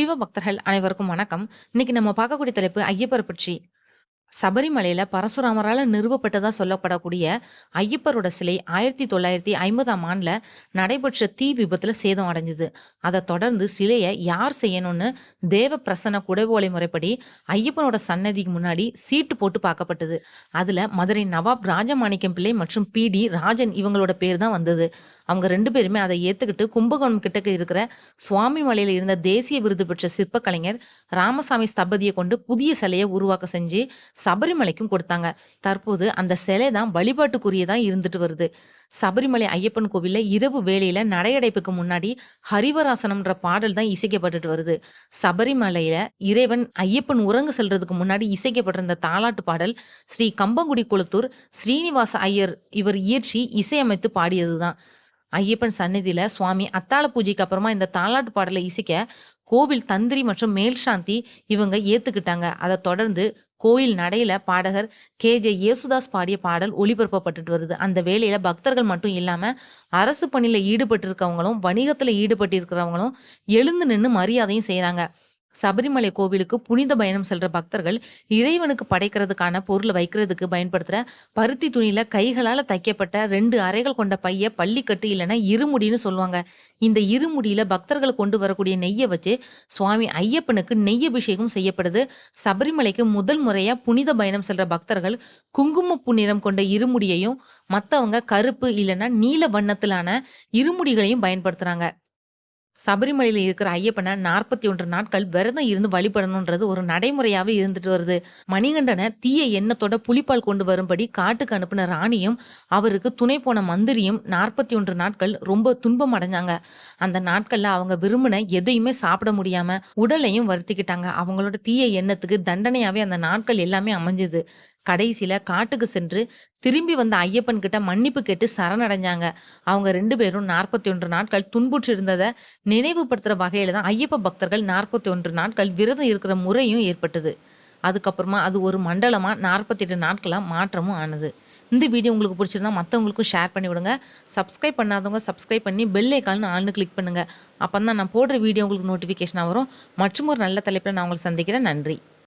சிவ பக்தர்கள் அனைவருக்கும் வணக்கம். இன்னைக்கு நம்ம பார்க்கக்கூடிய தலைப்பு ஐயப்பர் பற்றி. சபரிமலையில பரசுராமரால நிறுவப்பட்டதா சொல்லப்படக்கூடிய ஐயப்பரோட சிலை 1950ஆம் ஆண்டுல நடைபெற்ற தீ விபத்துல சேதம் அடைஞ்சது. அதை தொடர்ந்து சிலையை யார் செய்யணும்னு தேவ பிரசன குடவோலை முறைப்படி ஐயப்பனோட சன்னதிக்கு முன்னாடி சீட்டு போட்டு பார்க்கப்பட்டது. அதுல மதுரை நவாப் ராஜமாணிக்கம் பிள்ளை மற்றும் பி.டி. ராஜன் இவங்களோட பேர் தான் வந்தது. அவங்க ரெண்டு பேருமே அதை ஏத்துக்கிட்டு கும்பகோணம் கிட்டக்க இருக்கிற சுவாமி மலையில இருந்த தேசிய விருது பெற்ற சிற்பக்கலைஞர் ராமசாமி ஸ்தபதியை கொண்டு புதிய சிலையை உருவாக்க செஞ்சு சபரிமலைக்கும் கொடுத்தாங்க. தற்போது அந்த சிலை தான் வழிபாட்டுக்குரியதான் இருந்துட்டு வருது. சபரிமலை ஐயப்பன் கோவிலில் இரவு வேளையில நடையடைப்புக்கு முன்னாடி ஹரிவராசனம்ன்ற பாடல் தான் இசைக்கப்பட்டுட்டு வருது. சபரிமலையில இறைவன் ஐயப்பன் உறங்க செல்றதுக்கு முன்னாடி இசைக்கப்பட்டிருந்த இந்த தாலாட்டு பாடல் ஸ்ரீ கம்பங்குடி குளத்தூர் ஸ்ரீனிவாச ஐயர் இவர் இயற்றி இசையமைத்து பாடியது தான். ஐயப்பன் சன்னதியில சுவாமி அத்தாள பூஜைக்கு அப்புறமா இந்த தாலாட்டு பாடலை இசைக்க கோவில் தந்திரி மற்றும் மேல்சாந்தி இவங்க ஏத்துக்கிட்டாங்க. அதை தொடர்ந்து கோயில் நடையில பாடகர் கே.ஜே. யேசுதாஸ் பாடிய பாடல் ஒளிபரப்பப்பட்டுட்டு வருது. அந்த வேலையில பக்தர்கள் மட்டும் இல்லாம அரசு பணியில ஈடுபட்டிருக்கவங்களும், வணிகத்துல ஈடுபட்டிருக்கிறவங்களும் எழுந்து நின்று மரியாதையும் செய்யறாங்க சபரிமலை கோவிலுக்கு புனித பயணம் செல்ற பக்தர்கள் இறைவனுக்கு படைக்கிறதுக்கான பொருளை வைக்கிறதுக்கு பயன்படுத்துற பருத்தி துணியில கைகளால தைக்கப்பட்ட ரெண்டு அறைகள் கொண்ட பைய பள்ளிக்கட்டு இல்லைன்னா இருமுடின்னு சொல்லுவாங்க. இந்த இருமுடியில பக்தர்கள் கொண்டு வரக்கூடிய நெய்யை வச்சு சுவாமி ஐயப்பனுக்கு நெய் அபிஷேகம் செய்யப்படுது. சபரிமலைக்கு முதல் முறையா புனித பயணம் செல்ற பக்தர்கள் குங்கும நிறம் கொண்ட இருமுடியையும், மத்தவங்க கருப்பு இல்லைன்னா நீல வண்ணத்திலான இருமுடிகளையும் பயன்படுத்துறாங்க. சபரிமலையில் இருக்கிற ஐயப்பனை நாற்பத்தி ஒன்று நாட்கள் விரதம் இருந்து வழிபடணுன்றது ஒரு நடைமுறையாவே இருந்துட்டு வருது. மணிகண்டனை தீய எண்ணத்தோட புலிப்பால் கொண்டு வரும்படி காட்டுக்கு அனுப்பின ராணியும், அவருக்கு துணை போன மந்திரியும் 41 நாட்கள் ரொம்ப துன்பம் அடைஞ்சாங்க. அந்த நாட்கள்ல அவங்க விரும்பின எதையுமே சாப்பிட முடியாம உடலையும் வருத்திக்கிட்டாங்க. அவங்களோட தீய எண்ணத்துக்கு தண்டனையாவே அந்த நாட்கள் எல்லாமே அமைஞ்சது. கடைசியில காட்டுக்கு சென்று திரும்பி வந்த ஐயப்பன் கிட்ட மன்னிப்பு கேட்டு சரணடைஞ்சாங்க. அவங்க ரெண்டு பேரும் 41 நாட்கள் துன்புற்று இருந்ததை நினைவுபடுத்துற வகையில தான் ஐயப்ப பக்தர்கள் 41 நாட்கள் விரதம் இருக்கிற முறையும் ஏற்பட்டது. அதுக்கப்புறமா அது ஒரு மண்டலமா 48 நாட்களா மாற்றமும் ஆனது. இந்த வீடியோ உங்களுக்கு பிடிச்சிருந்தா மற்றவங்களுக்கும் ஷேர் பண்ணி விடுங்க. சப்ஸ்கிரைப் பண்ணாதவங்க சப்ஸ்கிரைப் பண்ணி பெல் ஐக்கால்னு ஆள்னு கிளிக் பண்ணுங்க. அப்பதான் நான் போடுற வீடியோ உங்களுக்கு நோட்டிஃபிகேஷனாக வரும். மற்றும் ஒரு நல்ல தலைப்பில் நான் உங்களை சந்திக்கிறேன். நன்றி.